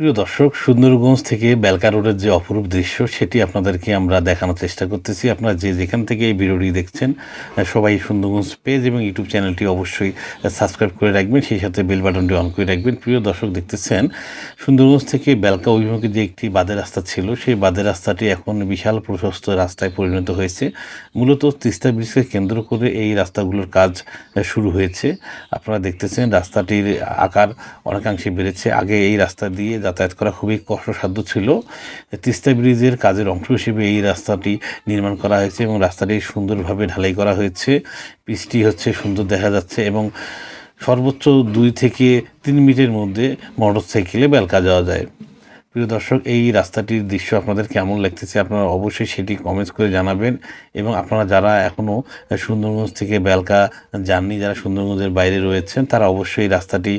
প্রিয় দর্শক সুন্দরগঞ্জ থেকে বেলকা রোডের যে অপরূপ দৃশ্য, সেটি আপনাদেরকে আমরা দেখানোর চেষ্টা করতেছি। আপনারা যে যেখান থেকে এই ভিডিওটি দেখছেন সবাই সুন্দরগঞ্জ পেজ এবং ইউটিউব চ্যানেলটি অবশ্যই সাবস্ক্রাইব করে রাখবেন। সেই সাথে বেল বাটনটি অন করে রাখবেন। প্রিয় দর্শক, দেখতেছেন সুন্দরগঞ্জ থেকে বেলকা অভিমুখে যে একটি বাদের রাস্তা ছিল, সেই বাদের রাস্তাটি এখন বিশাল প্রশস্ত রাস্তায় পরিণত হয়েছে। মূলত তিস্তা ব্রিজকে কেন্দ্র করে এই রাস্তাগুলোর কাজ শুরু হয়েছে। আপনারা দেখতেছেন, রাস্তাটির আকার অনেকাংশে বেড়েছে। আগে এই রাস্তা দিয়ে যাতায়াত করা খুবই কষ্টসাধ্য ছিল। তিস্তা ব্রিজের কাজের অংশ হিসেবে এই রাস্তাটি নির্মাণ করা হয়েছে এবং রাস্তাটি সুন্দরভাবে ঢালাই করা হয়েছে। পিচটি হচ্ছে সুন্দর দেখা যাচ্ছে এবং সর্বোচ্চ দুই থেকে তিন মিনিটের মধ্যে মোটর সাইকেলে বেলকা যাওয়া যায়। প্রিয় দর্শক, এই রাস্তাটির দৃশ্য আপনাদের কেমন লাগতেছে আপনারা অবশ্যই সেটি কমেন্টস করে জানাবেন এবং আপনারা যারা এখনও সুন্দরগঞ্জ থেকে বেলকা যাননি, যারা সুন্দরগঞ্জের বাইরে রয়েছেন, তারা অবশ্যই এই রাস্তাটি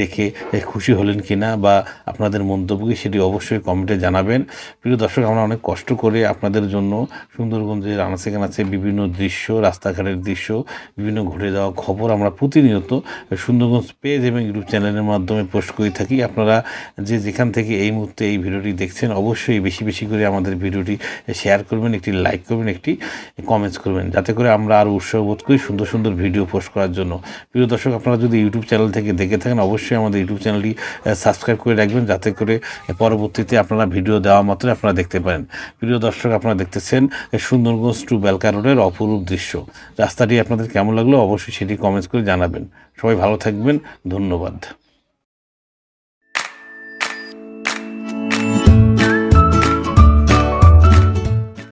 দেখে খুশি হলেন কিনা বা আপনাদের মন্তব্যকে সেটি অবশ্যই কমেন্টে জানাবেন। প্রিয় দর্শক, আমরা অনেক কষ্ট করে আপনাদের জন্য সুন্দরগঞ্জের আনাচে কানাচে বিভিন্ন দৃশ্য, রাস্তাঘাটের দৃশ্য, বিভিন্ন ঘটে যাওয়া খবর আমরা প্রতিনিয়ত সুন্দরগঞ্জ পেজ এবং ইউটিউব চ্যানেলের মাধ্যমে পোস্ট করে থাকি। আপনারা যে যেখান থেকে এই মুহূর্তে এই ভিডিওটি দেখছেন, অবশ্যই বেশি বেশি করে আমাদের ভিডিওটি শেয়ার করবেন, একটি লাইক করবেন, একটি কমেন্টস করবেন, যাতে করে আমরা আরও উৎসাহ বোধ করি সুন্দর সুন্দর ভিডিও পোস্ট করার জন্য। প্রিয় দর্শক, আপনারা যদি ইউটিউব চ্যানেল থেকে দেখে থাকেন, অবশ্যই আমাদের ইউটিউব চ্যানেলটি সাবস্ক্রাইব করে রাখবেন, যাতে করে পরবর্তীতে আপনারা ভিডিও দেওয়া মাত্রই আপনারা দেখতে পারেন। প্রিয় দর্শক, আপনারা দেখতেছেন সুন্দরগঞ্জ টু বেলকা রোডের অপরূপ দৃশ্য। রাস্তাটি আপনাদের কেমন লাগল? অবশ্যই সেটি কমেন্টস করে জানাবেন। সবাই ভালো থাকবেন। ধন্যবাদ।